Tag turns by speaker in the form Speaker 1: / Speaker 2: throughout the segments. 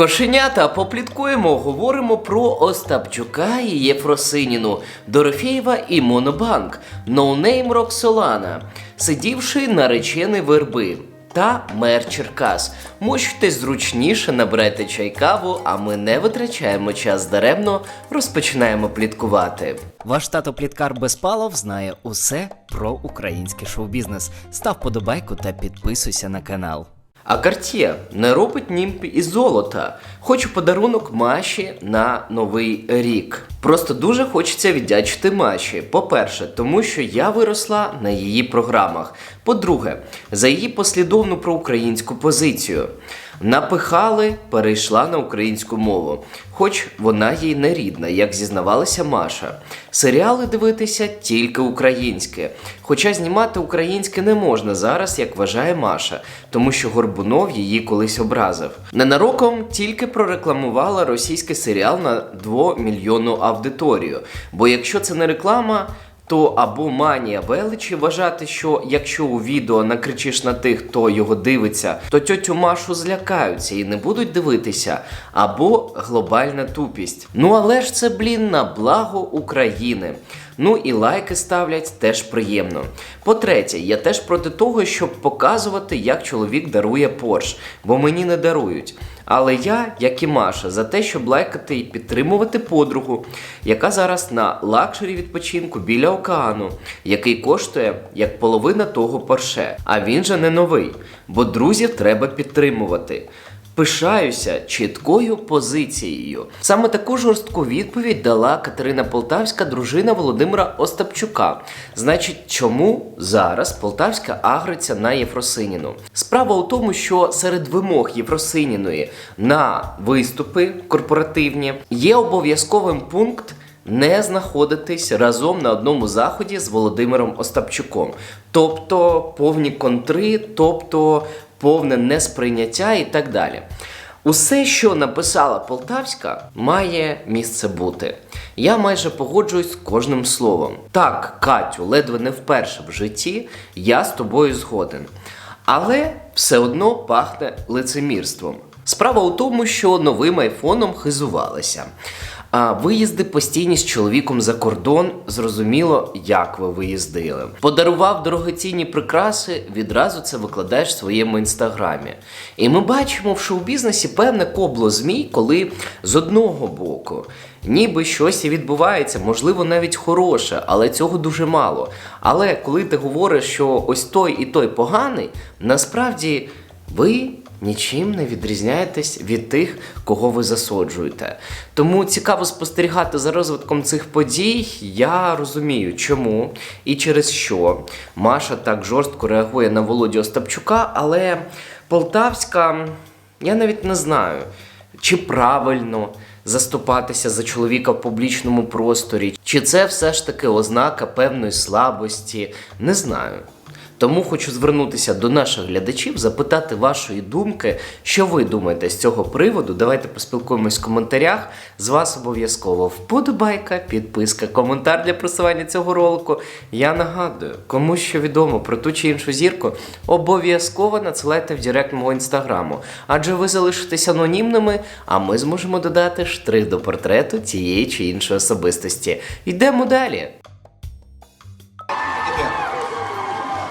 Speaker 1: Кошенята попліткуємо, говоримо про Остапчука і Єфросиніну, Дорофєєва і Монобанк, ноунейм Роксолана, сидівши наречений верби. Та мер Черкас. Мочте зручніше, набирайте чай каву, а ми не витрачаємо час даремно, розпочинаємо пліткувати.
Speaker 2: Ваш тато Пліткар Безпалов знає усе про український шоу-бізнес. Став подобайку та підписуйся на канал.
Speaker 1: А Cartier не робить німп із золота. Хочу подарунок Маші на новий рік. Просто дуже хочеться віддячити Маші. По-перше, тому що я виросла на її програмах. По-друге, за її послідовну проукраїнську позицію. Напихали, перейшла на українську мову, хоч вона їй не рідна, як зізнавалася Маша. Серіали дивитися тільки українське. Хоча знімати українське не можна зараз, як вважає Маша, тому що Горбунов її колись образив. Ненароком тільки прорекламувала російський серіал на 2-мільйонну аудиторію. Бо якщо це не реклама, то або манія величі вважати, що якщо у відео накричиш на тих, хто його дивиться, то тьотю Машу злякаються і не будуть дивитися, або глобальна тупість. Ну але ж це, блін, на благо України. Ну і лайки ставлять теж приємно. По-третє, я теж проти того, щоб показувати, як чоловік дарує Порш, бо мені не дарують. Але я, як і Маша, за те, щоб лайкати і підтримувати подругу, яка зараз на лакшері відпочинку біля океану, який коштує як половина того Порше. А він же не новий, бо друзів треба підтримувати. Пишаюся чіткою позицією. Саме таку жорстку відповідь дала Катерина Полтавська, дружина Володимира Остапчука. Значить, чому зараз Полтавська агриться на Єфросиніну? Справа у тому, що серед вимог Єфросиніної на виступи корпоративні є обов'язковим пункт. Не знаходитись разом на одному заході з Володимиром Остапчуком, тобто повні контри, тобто повне несприйняття і так далі. Усе, що написала Полтавська, має місце бути. Я майже погоджуюсь з кожним словом. Так, Катю, ледве не вперше в житті я з тобою згоден. Але все одно пахне лицемірством. Справа у тому, що новим айфоном хизувалися. А виїзди постійні з чоловіком за кордон, зрозуміло, як ви виїздили. Подарував дорогоцінні прикраси, відразу це викладаєш в своєму інстаграмі. І ми бачимо в шоу-бізнесі певне кобло змій, коли з одного боку ніби щось і відбувається, можливо, навіть хороше, але цього дуже мало. Але коли ти говориш, що ось той і той поганий, насправді ви нічим не відрізняєтесь від тих, кого ви засуджуєте. Тому цікаво спостерігати за розвитком цих подій. Я розумію, чому і через що Маша так жорстко реагує на Володю Остапчука, але Полтавська, я навіть не знаю, чи правильно заступатися за чоловіка в публічному просторі, чи це все ж таки ознака певної слабості, не знаю. Тому хочу звернутися до наших глядачів, запитати вашої думки, що ви думаєте з цього приводу. Давайте поспілкуємось в коментарях. З вас обов'язково вподобайка, підписка, коментар для просування цього ролику. Я нагадую, кому що відомо про ту чи іншу зірку, обов'язково надсилайте в директ мого інстаграму, адже ви залишитесь анонімними, а ми зможемо додати штрих до портрету тієї чи іншої особистості. Йдемо далі.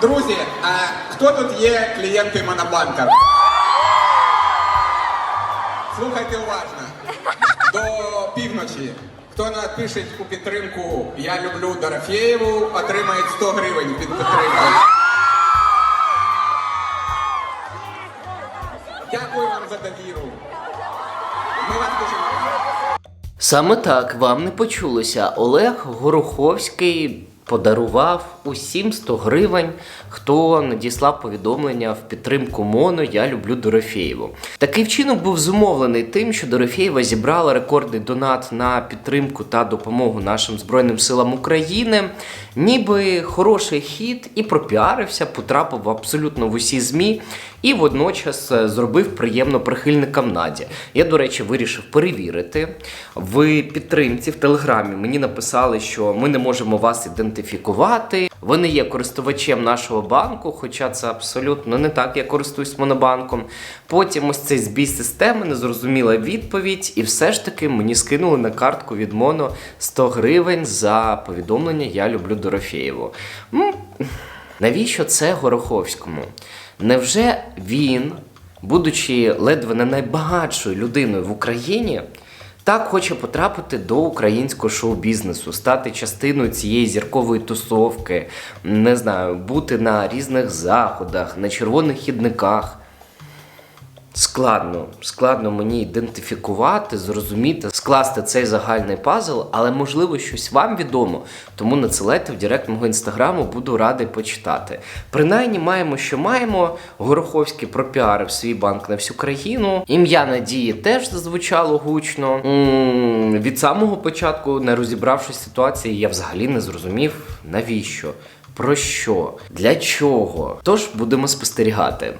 Speaker 3: Друзі, а хто тут є клієнти Монобанка? Слухайте уважно. До півночі. Хто напише у підтримку Я люблю Дорофєєву, отримає 100 гривень під підтримку. Дякую вам за довіру. Ми вас дуже.
Speaker 1: Саме так вам не почулося. Олег Гороховський подарував усім 100 гривень, хто надіслав повідомлення в підтримку МОНО Я люблю Дорофєєву. Такий вчинок був зумовлений тим, що Дорофєєва зібрала рекордний донат на підтримку та допомогу нашим Збройним силам України. Ніби хороший хід і пропіарився, потрапив абсолютно в усі ЗМІ і водночас е, зробив приємно прихильникам Наді. Я, до речі, вирішив перевірити. В підтримці в телеграмі мені написали, що ми не можемо вас ідентифікувати ідентифікувати. Вони є користувачем нашого банку, хоча це абсолютно не так. Я користуюсь монобанком. Потім ось цей збій системи, незрозуміла відповідь, і все ж таки мені скинули на картку від Моно 100 гривень за повідомлення Я люблю Дорофєєву. Навіщо це Гороховському? Невже він, будучи ледве не найбагатшою людиною в Україні, так хоче потрапити до українського шоу-бізнесу, стати частиною цієї зіркової тусовки, не знаю, бути на різних заходах, на червоних хідниках? Складно, складно мені ідентифікувати, зрозуміти, скласти цей загальний пазл, але можливо щось вам відомо, тому надсилайте в директ мого інстаграму, буду радий почитати. Принаймні маємо, що маємо. Гороховський пропіарив свій банк на всю країну. Ім'я Надії теж зазвучало гучно. від самого початку, не розібравшись ситуації, я взагалі не зрозумів, навіщо, про що, для чого. Тож будемо спостерігати.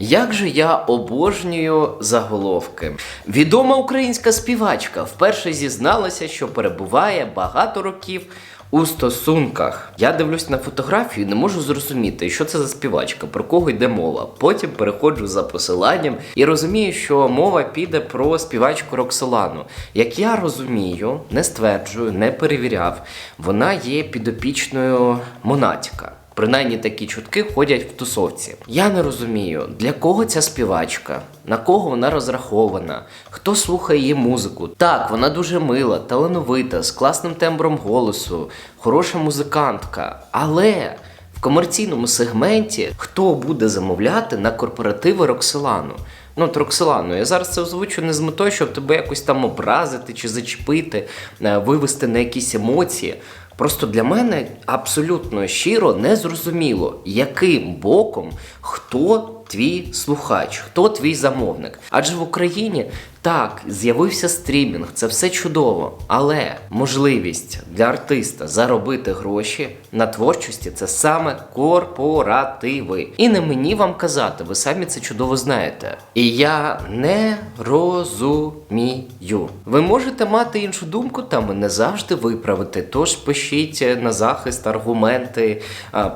Speaker 1: Як же я обожнюю заголовки. Відома українська співачка вперше зізналася, що перебуває багато років у стосунках. Я дивлюсь на фотографію не можу зрозуміти, що це за співачка, про кого йде мова. Потім переходжу за посиланням і розумію, що мова піде про співачку Роксолану. Як я розумію, не стверджую, не перевіряв, вона є підопічною Монатіка. Принаймні такі чутки ходять в тусовці. Я не розумію, для кого ця співачка, на кого вона розрахована, хто слухає її музику. Так, вона дуже мила, талановита, з класним тембром голосу, хороша музикантка. Але в комерційному сегменті хто буде замовляти на корпоративи Рокселану? Ну, от Рокселану, я зараз це озвучу не з метою, щоб тебе якось там образити чи зачепити, е, вивести на якісь емоції. Просто для мене абсолютно щиро незрозуміло, яким боком хто твій слухач, хто твій замовник. Адже в Україні так з'явився стрімінг, це все чудово. Але можливість для артиста заробити гроші на творчості це саме корпоративи. І не мені вам казати, ви самі це чудово знаєте. І я не розумію. Ви можете мати іншу думку, та мене завжди виправити. Тож пишіть на захист аргументи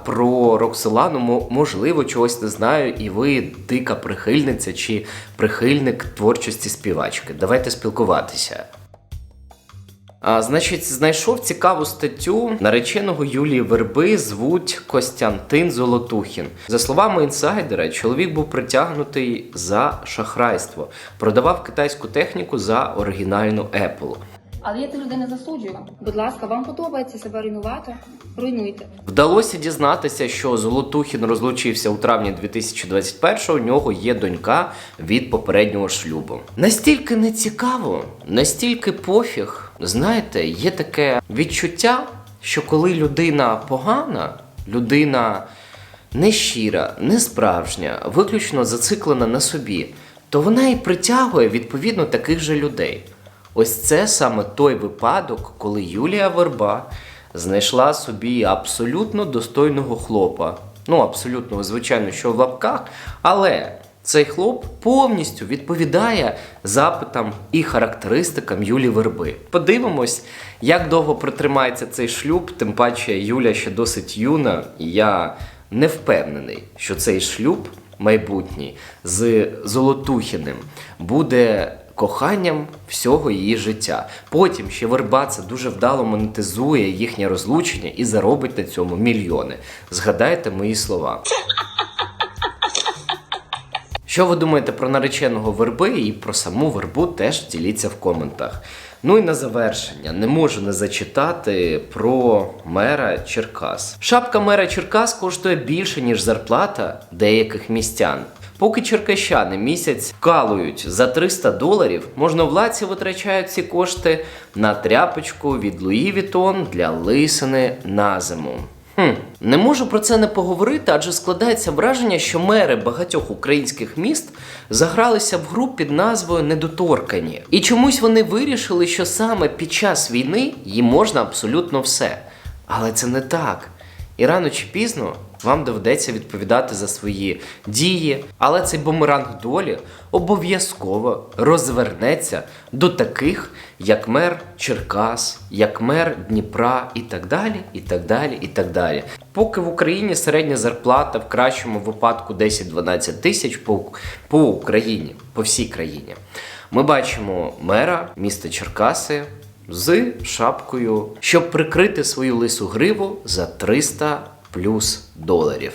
Speaker 1: про Роксолану. Можливо, чогось не знаю, і ви дика прихильниця чи прихильник творчості співачки. Давайте спілкуватися. А, значить, знайшов цікаву статтю нареченого Юлії Верби звуть Костянтин Золотухін. За словами інсайдера, чоловік був притягнутий за шахрайство, продавав китайську техніку за оригінальну Apple.
Speaker 4: Але я цю людей не засуджую. Будь ласка, вам подобається себе руйнувати? Руйнуйте.
Speaker 1: Вдалося дізнатися, що Золотухін розлучився у травні 2021-го, У нього є донька від попереднього шлюбу. Настільки нецікаво, настільки пофіг. Знаєте, є таке відчуття, що коли людина погана, людина нещира, несправжня, виключно зациклена на собі, то вона і притягує відповідно таких же людей. Ось це саме той випадок, коли Юлія Верба знайшла собі абсолютно достойного хлопа. Ну, абсолютно, звичайно, що в лапках, але цей хлоп повністю відповідає запитам і характеристикам Юлі Верби. Подивимось, як довго протримається цей шлюб, тим паче Юля ще досить юна, і я не впевнений, що цей шлюб майбутній з Золотухіним буде коханням всього її життя. Потім ще верба це дуже вдало монетизує їхнє розлучення і заробить на цьому мільйони. Згадайте мої слова. Що ви думаєте про нареченого верби і про саму вербу теж діліться в коментах. Ну і на завершення не можу не зачитати про мера Черкас. Шапка мера Черкас коштує більше, ніж зарплата деяких містян. Поки черкащани місяць вкалують за 300 доларів, можновладці витрачають ці кошти на тряпочку від Луї Вітон для лисини на зиму. Хм, не можу про це не поговорити, адже складається враження, що мери багатьох українських міст загралися в гру під назвою Недоторкані. І чомусь вони вирішили, що саме під час війни їм можна абсолютно все. Але це не так. І рано чи пізно вам доведеться відповідати за свої дії, але цей бумеранг долі обов'язково розвернеться до таких, як мер Черкас, як мер Дніпра і так далі, і так далі, і так далі. Поки в Україні середня зарплата в кращому випадку 10-12 тисяч по, по Україні, по всій країні. Ми бачимо мера міста Черкаси з шапкою, щоб прикрити свою лису гриву за 300 плюс доларів.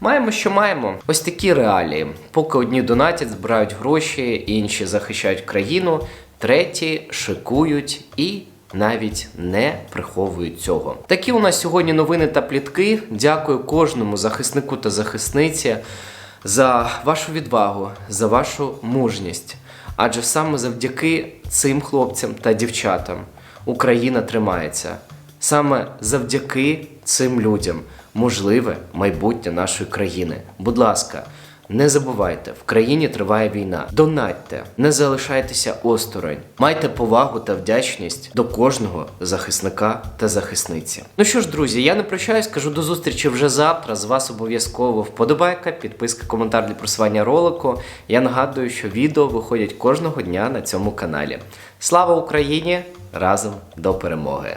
Speaker 1: Маємо, що маємо. Ось такі реалії. Поки одні донатять, збирають гроші, інші захищають країну, треті шикують і навіть не приховують цього. Такі у нас сьогодні новини та плітки. Дякую кожному захиснику та захисниці за вашу відвагу, за вашу мужність. Адже саме завдяки цим хлопцям та дівчатам Україна тримається. Саме завдяки цим людям можливе майбутнє нашої країни. Будь ласка, не забувайте, в країні триває війна. Донатьте, не залишайтеся осторонь. Майте повагу та вдячність до кожного захисника та захисниці. Ну що ж, друзі, я не прощаюсь, кажу до зустрічі вже завтра. З вас обов'язково вподобайка, підписка, коментар для просування ролику. Я нагадую, що відео виходять кожного дня на цьому каналі. Слава Україні! Разом до перемоги!